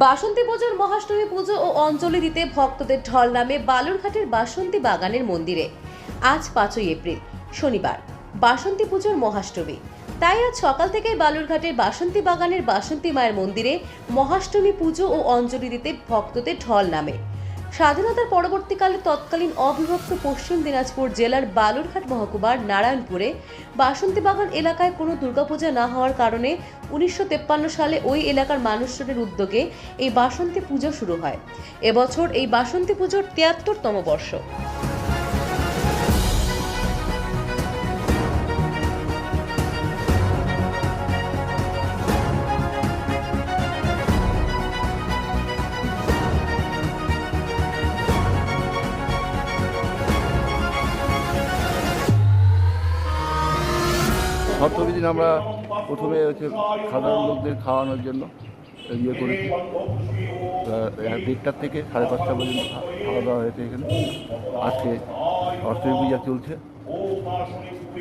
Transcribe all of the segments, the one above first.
বাসন্তী পুজোর মহাষ্টমী পুজো ও অঞ্জলি দিতে ভক্তদের ঢল নামে বালুরঘাটের বাসন্তী বাগানের মন্দিরে। আজ পাঁচই এপ্রিল, শনিবার, বাসন্তী পুজোর মহাষ্টমী। তাই আজ সকাল থেকে বালুরঘাটের বাসন্তী বাগানের বাসন্তী মায়ের মন্দিরে মহাষ্টমী পুজো ও অঞ্জলি দিতে ভক্তদের ঢল নামে। স্বাধীনতার পরবর্তীকালে তৎকালীন অবিভক্ত পশ্চিম দিনাজপুর জেলার বালুরঘাট মহকুমার নারায়ণপুরে বাসন্তীবাগান এলাকায় কোনো দুর্গাপূজা না হওয়ার কারণে উনিশশো সালে ওই এলাকার মানুষজনের উদ্যোগে এই বাসন্তী পুজো শুরু হয়। এবছর এই বাসন্তী পুজোর তিয়াত্তরতম বর্ষ। সপ্তমী আমরা প্রথমে হচ্ছে সাধারণ লোকদের খাওয়ানোর জন্য ইয়ে করেছি। দেড়টার থেকে সাড়ে পাঁচটা পর্যন্ত খাওয়া দাওয়া হয়েছে এখানে। আজকে অষ্টমী পূজা চলছে।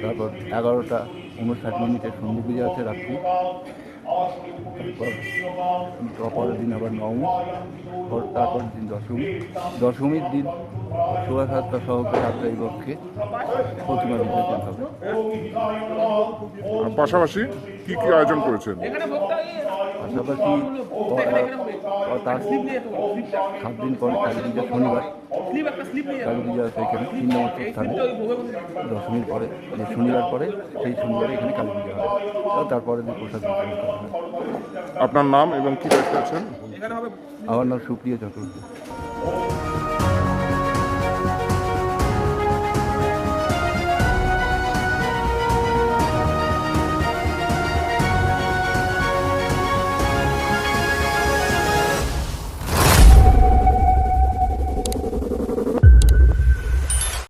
তারপর এগারোটা উনষাট মিনিটে সন্ধি পূজা আছে রাত্রি। তারপর অপরের দিন আবার নবম পর- তারপর দিন দশমী দশমীর দিন শোভাযাত্রা সহকারে রাত্রি পক্ষে প্রতিমা বিসর্জন হবে পাশাপাশি কি কি আয়োজন করেছেন? পাশাপাশি সাত দিন পরে কালী পূজা শনিবার। কালী পূজা আছে এখানে তিন নম্বর স্থানে। দশমীর পরে যে শনিবার পরে সেই শনিবারে এখানে কালী পূজা হয়। তারপরে দিন প্রসাদ আপনার নাম এবং কি আছেন? আমার নাম সুপ্রিয় চক্রবর্তী।